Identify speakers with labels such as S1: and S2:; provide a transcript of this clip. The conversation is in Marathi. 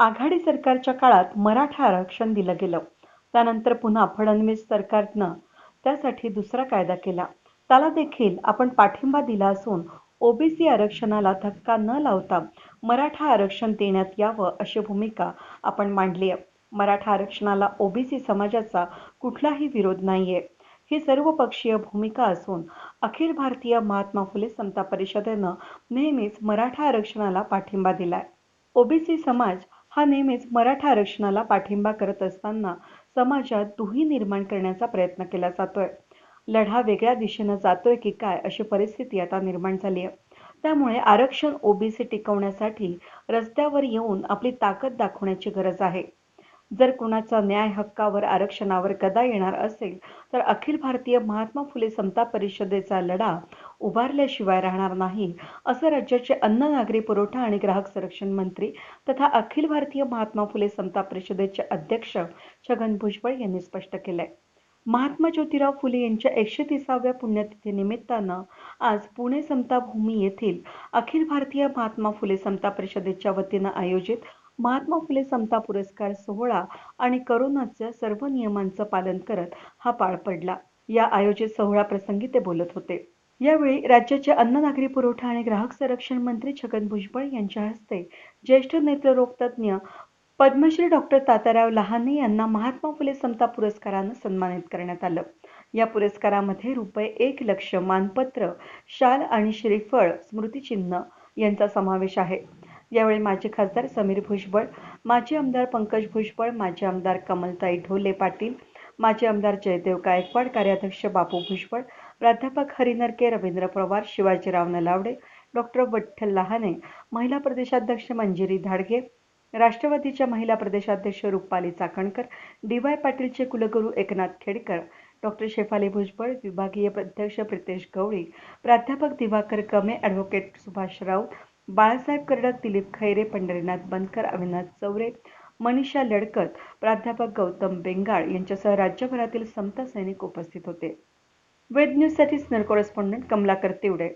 S1: आघाडी सरकारच्या काळात मराठा आरक्षण दिलं गेलं. त्यानंतर पुन्हा फडणवीस सरकारनं त्यासाठी दुसरा कायदा केला. त्याला देखील आपण पाठिंबा दिला असून ओबीसी आरक्षणाला धक्का न लावता मराठा आरक्षण देण्यात यावं अशी भूमिका आपण मांडली आहे. मराठा आरक्षणाला ओबीसी समाजाचा कुठलाही विरोध नाहीये. ही सर्वपक्षीय भूमिका असून अखिल भारतीय महात्मा फुले समता परिषदेनं नेहमीच मराठा आरक्षणाला पाठिंबा दिलाय. ओबीसी समाज हा नेहमीच मराठा आरक्षणाला पाठिंबा करत असताना समाजात दुही निर्माण करण्याचा प्रयत्न केला जातोय. लढा वेगळ्या दिशेनं जातोय की काय अशी परिस्थिती आता निर्माण झाली आहे. त्यामुळे आरक्षण ओबीसी टिकवण्यासाठी रस्त्यावर येऊन आपली ताकद दाखवण्याची गरज आहे. जर कुणाचा न्याय हक्कावर आरक्षणावर गदा येणार असेल तर अखिल भारतीय महात्मा फुले समता परिषदेचा लढा उभारल्याशिवाय राहणार नाही असं राज्याचे अन्न नागरी पुरवठा आणि ग्राहक संरक्षण मंत्री तथा अखिल भारतीय महात्मा फुले समता परिषदेचे अध्यक्ष छगन भुजबळ यांनी स्पष्ट केलंय. महात्मा ज्योतिराव फुले यांच्या एकशे तिसाव्या पुण्यतिथीनिमित्तानं आज पुणे समता भूमी येथील अखिल भारतीय महात्मा फुले समता परिषदेच्या वतीनं आयोजित महात्मा फुले समता पुरस्कार सोहळा आणि करोनाच्या सर्व नियमांचं पालन करत हा पार पडला. या आयोजित सोहळा प्रसंगी ते बोलत होते. यावेळी राज्याचे अन्न नागरी पुरवठा आणि ग्राहक संरक्षण मंत्री छगन भुजबळ यांच्या हस्ते ज्येष्ठ नेत्ररोग तज्ज्ञ पद्मश्री डॉक्टर तात्याराव लहाने यांना महात्मा फुले समता पुरस्कारानं सन्मानित करण्यात आलं. या पुरस्कारामध्ये रुपये एक लक्ष मानपत्र शाल आणि श्रीफळ स्मृतिचिन्ह यांचा समावेश आहे. यावेळी माजी खासदार समीर भुजबळ माजी आमदार पंकज भुजबळ माजी आमदार कमलताई ढोले पाटील माजी आमदार जयदेव गायकवाड कार्याध्यक्ष बापू भुजबळ प्राध्यापक हरिनरके रवींद्र पवार शिवाजीराव नलावडे डॉक्टर विठ्ठल लहाने महिला प्रदेशाध्यक्ष मंजिरी धाडगे राष्ट्रवादीच्या महिला प्रदेशाध्यक्ष रुपाली चाकणकर डी वाय पाटीलचे कुलगुरू एकनाथ खेडकर डॉक्टर शेफाली भुजबळ विभागीय अध्यक्ष प्रितेश गवळी प्राध्यापक दिवाकर कमे ॲडव्होकेट सुभाष राऊत बाळासाहेब कर्डक दिलीप खैरे पंढरीनाथ बनकर अविनाश चौरे मनीषा लडकत प्राध्यापक गौतम बेंगाळ यांच्यासह राज्यभरातील समता सैनिक उपस्थित होते. वेद न्यूजसाठी स्नर कॉरेस्पॉन्डंट कमलाकर तिवडे.